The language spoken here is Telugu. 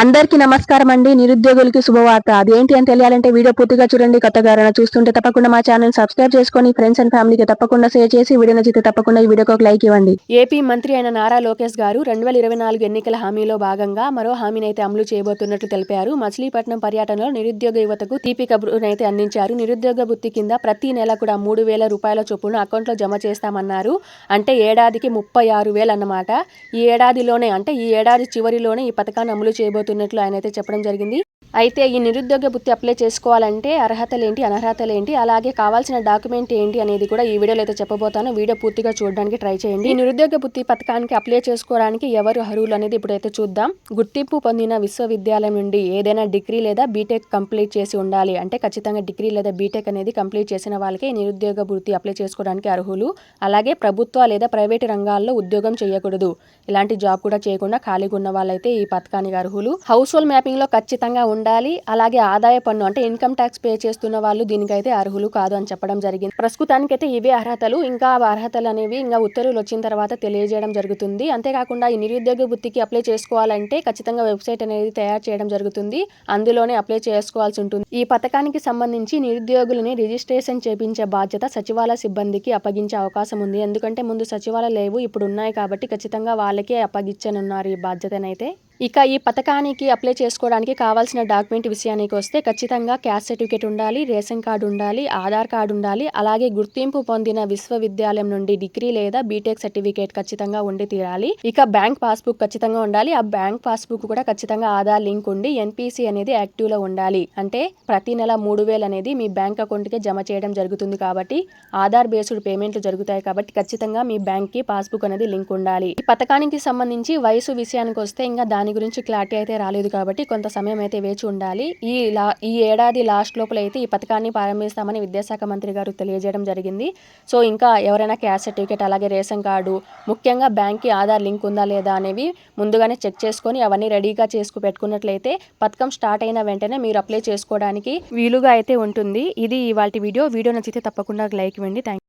అందరికీ నమస్కారం అండి. నిరుద్యోగులకి శుభవార్త. అదేంటి అని తెలియాలంటే వీడియో పూర్తిగా చూడండి. కొత్తగారైనా చూస్తుంటే తప్పకుండా మా ఛానల్ సబ్స్క్రైబ్ చేసుకొని ఫ్రెండ్స్ అండ్ ఫ్యామిలీకి తప్పకుండా షేర్ చేసి వీడియో నచ్చితే తప్పకుండా ఈ వీడియోకి ఒక లైక్ ఇవ్వండి. ఏపీ మంత్రి అయిన నారా లోకేష్ గారు రెండు వేల ఇరవై నాలుగు ఎన్నికల హామీలో భాగంగా మరో హామీని అయితే అమలు చేయబోతున్నట్లు తెలిపారు. మచిలీపట్నం పర్యటనలో నిరుద్యోగ యువతకు తీపి కబురునైతే అందించారు. నిరుద్యోగ వృత్తి కింద ప్రతి నెల కూడా మూడు వేల రూపాయల చొప్పున అకౌంట్లో జమ చేస్తామన్నారు. అంటే ఏడాదికి ముప్పై ఆరు వేలు అన్నమాట. ఈ ఏడాదిలోనే అంటే ఈ ఏడాది చివరిలోనే ఈ పథకాన్ని అమలు చేయబోతున్నట్లు ఆయన అయితే చెప్పడం జరిగింది. అయితే ఈ నిరుద్యోగ వృత్తి అప్లై చేసుకోవాలంటే అర్హతలు ఏంటి అలాగే కావాల్సిన డాక్యుమెంట్ ఏంటి అనేది కూడా ఈ వీడియోలో అయితే చెప్పబోతాను. వీడియో పూర్తిగా చూడడానికి ట్రై చేయండి. ఈ నిరుద్యోగ వృత్తి పథకానికి అప్లై చేసుకోవడానికి ఎవరు అర్హులు అనేది ఇప్పుడైతే చూద్దాం. గుర్తింపు పొందిన విశ్వవిద్యాలయం నుండి ఏదైనా డిగ్రీ లేదా బీటెక్ కంప్లీట్ చేసి ఉండాలి అంటే ఖచ్చితంగా డిగ్రీ లేదా బీటెక్ అనేది కంప్లీట్ చేసిన వాళ్ళకి నిరుద్యోగ వృత్తి అప్లై చేసుకోవడానికి అర్హులు. అలాగే ప్రభుత్వ లేదా ప్రైవేటు రంగాల్లో ఉద్యోగం చేయకూడదు. ఇలాంటి జాబ్ కూడా చేయకుండా ఖాళీగా ఉన్న వాళ్ళైతే ఈ పథకానికి అర్హులు. హౌస్ హోల్డ్ మ్యాపింగ్లో ఖచ్చితంగా ఉండాలి. ఉండాలి. అలాగే ఆదాయ పన్ను అంటే ఇన్కమ్ ట్యాక్స్ పే చేస్తున్న వాళ్ళు దీనికైతే అర్హులు కాదు అని చెప్పడం జరిగింది. ప్రస్తుతానికైతే ఇవే అర్హతలు. ఇంకా అర్హతలు అనేవి ఇంకా ఉత్తర్వులు వచ్చిన తర్వాత తెలియజేయడం జరుగుతుంది. అంతేకాకుండా ఈ నిరుద్యోగ వృత్తికి అప్లై చేసుకోవాలంటే ఖచ్చితంగా వెబ్సైట్ అనేది తయారు చేయడం జరుగుతుంది. అందులోనే అప్లై చేసుకోవాల్సి ఉంటుంది. ఈ పథకానికి సంబంధించి నిరుద్యోగులని రిజిస్ట్రేషన్ చేపించే బాధ్యత సచివాలయ సిబ్బందికి అప్పగించే అవకాశం ఉంది. ఎందుకంటే ముందు సచివాలయ లేవు ఇప్పుడు ఉన్నాయి కాబట్టి ఖచ్చితంగా వాళ్ళకే అప్పగించనున్నారు ఈ బాధ్యతనైతే. ఇక ఈ పథకానికి అప్లై చేసుకోవడానికి కావాల్సిన డాక్యుమెంట్ విషయానికి వస్తే ఖచ్చితంగా క్యాస్ట్ సర్టిఫికేట్ ఉండాలి రేషన్ కార్డు ఉండాలి ఆధార్ కార్డు ఉండాలి అలాగే గుర్తింపు పొందిన విశ్వవిద్యాలయం నుండి డిగ్రీ లేదా బీటెక్ సర్టిఫికేట్ ఖచ్చితంగా ఉండి తీరాలి. ఇక బ్యాంక్ పాస్బుక్ ఖచ్చితంగా ఉండాలి. ఆ బ్యాంక్ పాస్బుక్ కూడా ఖచ్చితంగా ఆధార్ లింక్ ఉండి ఎన్పిసి అనేది యాక్టివ్లో ఉండాలి. అంటే ప్రతి నెల మూడు వేలు అనేది మీ బ్యాంక్ అకౌంట్కి జమ చేయడం జరుగుతుంది కాబట్టి ఆధార్ బేస్డ్ పేమెంట్లు జరుగుతాయి కాబట్టి ఖచ్చితంగా మీ బ్యాంక్కి పాస్బుక్ అనేది లింక్ ఉండాలి. ఈ పథకానికి సంబంధించి వయసు విషయానికి వస్తే ఇంకా దాని దాని గురించి క్లారిటీ అయితే రాలేదు కాబట్టి కొంత సమయం అయితే వేచి ఉండాలి. ఈ లా ఈ ఏడాది లాస్ట్ లోపల అయితే ఈ పథకాన్ని ప్రారంభిస్తామని విద్యాశాఖ మంత్రి గారు తెలియజేయడం జరిగింది. సో ఇంకా ఎవరైనా క్యాష్ సర్టిఫికేట్ అలాగే రేషన్ కార్డు ముఖ్యంగా బ్యాంక్కి ఆధార్ లింక్ ఉందా లేదా అనేవి ముందుగానే చెక్ చేసుకొని అవన్నీ రెడీగా చేసుకు పెట్టుకున్నట్లయితే పథకం స్టార్ట్ అయిన వెంటనే మీరు అప్లై చేసుకోవడానికి వీలుగా అయితే ఉంటుంది. ఇది ఇవాళ వీడియో. వీడియో నచ్చితే తప్పకుండా లైక్ ఇవ్వండి. థ్యాంక్